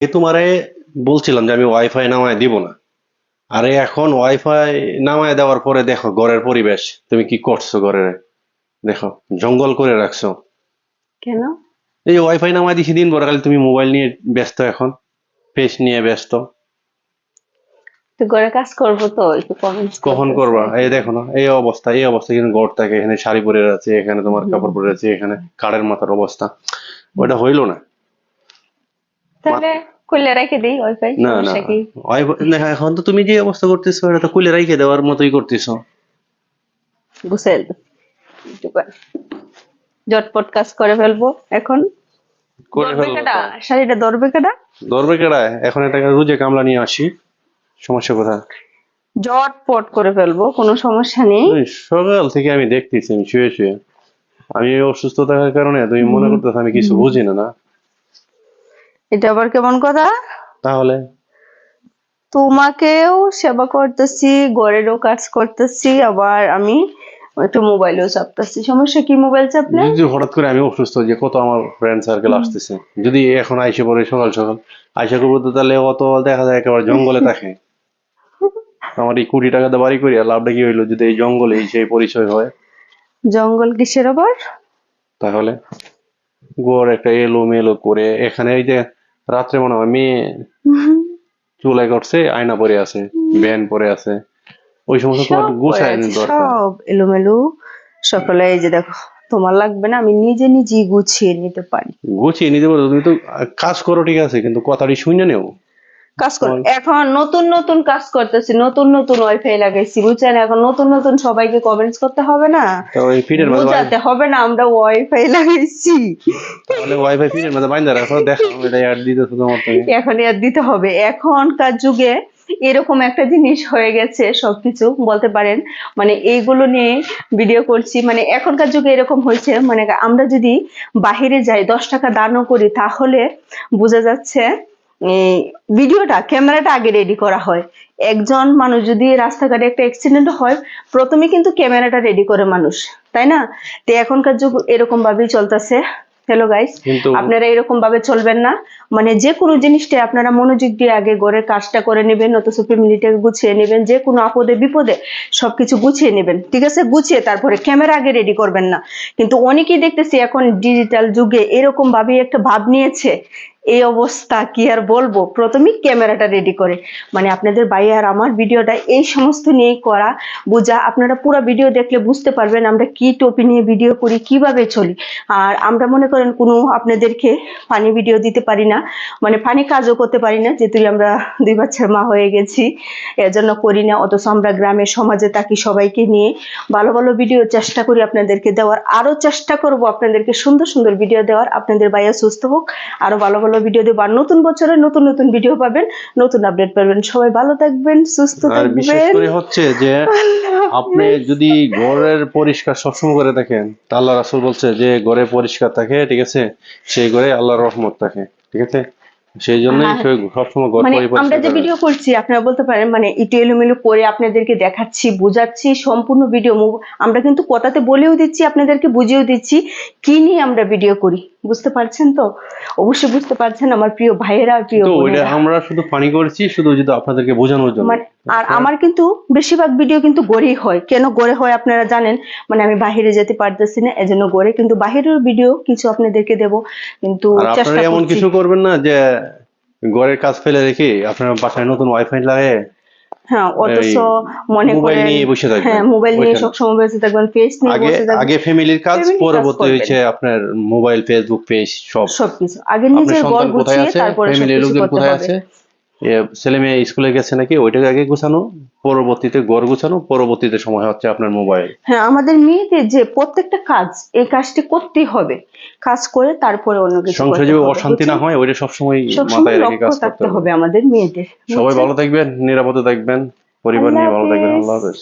এ তোমারে বলছিলাম যে আমি ওয়াইফাই নামায় দিব না। আরে এখন ওয়াইফাই নামায় দেওয়ার পরে দেখো ঘরের পরিবেশ তুমি কি করছ ঘরে দেখো জঙ্গল করে রাখছো। কেন? এই ওয়াইফাই নামায় দিছি দিন ভর খালি তুমি মোবাইল নিয়ে ব্যস্ত এখন। পেজ নিয়ে ব্যস্ত। তো ঘরে কাজ করব তো একটু কখন করবা? এই দেখো না এই অবস্থা এই অবস্থা কিন্তু ঘর থাকে এখানে শাড়ি পরে আছে এখানে তোমার কাপড় পরে আছে এখানে কাঠের মাথার অবস্থা। ওটা হইল না। তাহলে খুলে রেখে দিই ওয়াইফাই না না। এখন তো তুমি যে অবস্থা করতেছো এটা তো খুলে রাইখে দেওয়ার মতোই করতেছো। জটপট কাজ করে ফেলব এখন। করে ফেলব শাড়িটা ধরবে কেডা? ধরবে কেডায়? এখন একটা রুজে কামলা নিয়ে আসি। সমস্যা কোথায়? জটপট করে ফেলব কোনো সমস্যা নেই। সকাল থেকে আমি দেখতেছি আমি শুয়ে শুয়ে। আমি অসুস্থ থাকার কারণে তুমি মনে করতেছো আমি কিছু বুঝি না না। এটা আবার কেমন কথা? তাহলে? তোমাকেও সেবা করতেছি ঘরেরও কাজ করতেছি আবার আমি একটু মোবাইলও চাপতেছি। সমস্যা কি মোবাইল চাপলে? যদি হঠাৎ করে আমি অসুস্থ যে কত আমার ফ্রেন্ড সার্কেল আসতেছে। যদি এখন আইসে পড়ে সকাল সকাল আইসা করব তো তাহলে অত দেখা যায় একেবারে জঙ্গলে থাকে। আমার এই কোটি টাকা দিয়ে বাড়ি করি আর লাভটা কি হইল? যদি এই জঙ্গলে সেই পরিচয় হয়? জঙ্গল কিসের আবার? তাহলে? গোর একটা এলো মেলো করে এখানে এই যে রাত্রে মনে হয় মেয়ে চুলাই করছে আয়না পরে আছে ব্যান পরে আছে। ওই সমস্ত তোমার গুছায় দরকার। সব এলোমেলো। সকালে এই যে দেখো তোমার লাগবে না আমি নিজে নিজেই গুছিয়ে নিতে পারি। গুছিয়ে নিতে পারো তুমি তো কাজ করো ঠিক আছে কিন্তু কথাটি শুনে নেও। কাজ কর এখন নতুন নতুন কাজ করতেছি নতুন নতুন ওয়াইফাই লাগাইছি বুঝছেন? এখন নতুন নতুন সবাইকে কমেন্টস করতে হবে না? বুঝাতে হবে না আমরা ওয়াইফাই লাগাইছি। তাহলে ওয়াইফাই ফিটের মধ্যে বাইন্দা রাখো দেখো এটা অ্যাড তুমি এখন আর দিতে হবে। এখনকার যুগে এরকম একটা জিনিস হয়ে গেছে সবকিছু বলতে পারেন। মানে এইগুলো নিয়ে ভিডিও করছি মানে এখনকার যুগে এরকম হয়েছে মানে আমরা যদি বাহিরে যাই দশ টাকা দানও করি তাহলে বোঝা যাচ্ছে ভিডিওটা ক্যামেরাটা আগে রেডি করা হয়। একজন মানুষ যদি রাস্তাঘাটে একটা অ্যাক্সিডেন্ট হয় প্রথমে কিন্তু ক্যামেরাটা রেডি করে মানুষ তাই না? তো এখনকার যুগ এরকম ভাবেই চলতেছে হ্যালো গাইস আপনারা এরকম ভাবে চলবেন না। মানে যে কোনো জিনিসটা আপনারা মনোযোগ দিয়ে আগে ঘরের কাজটা করে নেবেন অথচ ফ্যামিলিটাকে গুছিয়ে নেবেন যে কোনো আপদে বিপদে সবকিছু গুছিয়ে নেবেন ঠিক আছে? গুছিয়ে তারপরে ক্যামেরা আগে রেডি করবেন না। কিন্তু অনেকেই দেখতেছি এখন ডিজিটাল যুগে এরকম ভাবে একটা ভাব নিয়েছে এই অবস্থা কি আর বলব? প্রথমেই ক্যামেরাটা রেডি করে। মানে আপনাদের ভাই আর আমার ভিডিওটা এই সমস্ত নিয়েই করা। বোঝা, আপনারা পুরো ভিডিও দেখলে বুঝতে পারবেন আমরা কি টপি নিয়ে ভিডিও করি, কীভাবে চলি। আর আমরা মনে করেন কোনো আপনাদেরকে ফানি ভিডিও দিতে পারি না। মানে ফানি কাজও করতে পারি না, যেহেতু আমরা দুই বাচ্চার মা হয়ে গেছি। এর জন্য করি না, অথচ আমরা গ্রামের সমাজে থাকি সবাইকে নিয়ে। ভালো ভালো ভিডিও চেষ্টা করি আপনাদেরকে দেওয়ার। আরও চেষ্টা করব আপনাদেরকে সুন্দর সুন্দর ভিডিও দেওয়ার। আপনাদের ভাইয়া সুস্থ হোক আরও ভালো ভালো ভিডিও দেবো। আর নতুন বছরে নতুন নতুন ভিডিও পাবেন নতুন আপডেট পাবেন। সবাই ভালো থাকবেন সুস্থ বিশেষ থাকবেন। করে হচ্ছে যে আপনি যদি ঘরের পরিষ্কার সবসময় করে থাকেন তা আল্লাহ রাসুল বলছে যে ঘরে পরিষ্কার থাকে ঠিক আছে? সেই ঘরে আল্লাহর রহমত থাকে ঠিক আছে? সেই জন্যই হ্যাঁ। সবসময় মানে আমরা যে ভিডিও করছি আপনারা বলতে পারেন মানে ইটু এলোমেলো করে আপনাদেরকে দেখাচ্ছি বোঝাচ্ছি সম্পূর্ণ ভিডিও আমরা কিন্তু কথাতে বলেও দিচ্ছি আপনাদেরকে বুঝিয়েও দিচ্ছি কি নিয়ে আমরা ভিডিও করি বুঝতে পারছেন তো? অবশ্যই বুঝতে পারছেন আমার প্রিয় ভাইয়েরা প্রিয় ওইটা আমরা শুধু পানি করছি শুধু যদি আপনাদেরকে বোঝানোর জন্য। মানে আর আমার কিন্তু বেশিরভাগ ভিডিও কিন্তু গড়েই হয়। কেন গড়ে হয় আপনারা জানেন মানে আমি বাহিরে যেতে পারতেছি না এজন্য গড়ে কিন্তু বাহিরের ভিডিও কিছু আপনাদেরকে দেব কিন্তু চেষ্টা এমন কিছু করবেন না যে ঘরের কাজ ফেলে রেখে আপনার বাসায় নতুন ওয়াইফাই লাগে হ্যাঁ অথচ মনে মোবাইল নিয়ে বসে থাকবেন। হ্যাঁ মোবাইল নিয়ে ওইখানে। সবসময় বসে থাকবেন ফেস নিয়ে আগে বসে থাকবেন। আগে ফ্যামিলির কাজ পরবর্তী হয়েছে আপনার মোবাইল ফেসবুক পেজ সব। সবকিছু। আগে নিজের ঘর গুছিয়ে আছে? তারপরে ফ্যামিলির লোকজন কোথায় আছে? ছেলে মেয়ে স্কুলে গেছে নাকি ওইটাকে আগে গুছানো পরবর্তীতে গড় গুছানো পরবর্তীতে সময় হচ্ছে আপনার মোবাইল হ্যাঁ আমাদের মেয়েদের যে প্রত্যেকটা কাজ এই কাজটি করতেই হবে। কাজ করে তারপরে অন্য কিছু সংসার যদি অশান্তি না হয় ওইটা সবসময় মাথায় রেখে কাজ করতে হবে। হবে আমাদের মেয়েদের সবাই ভালো থাকবেন নিরাপদে থাকবেন পরিবার নিয়ে ভালো থাকবেন আল্লাহ হাফেজ।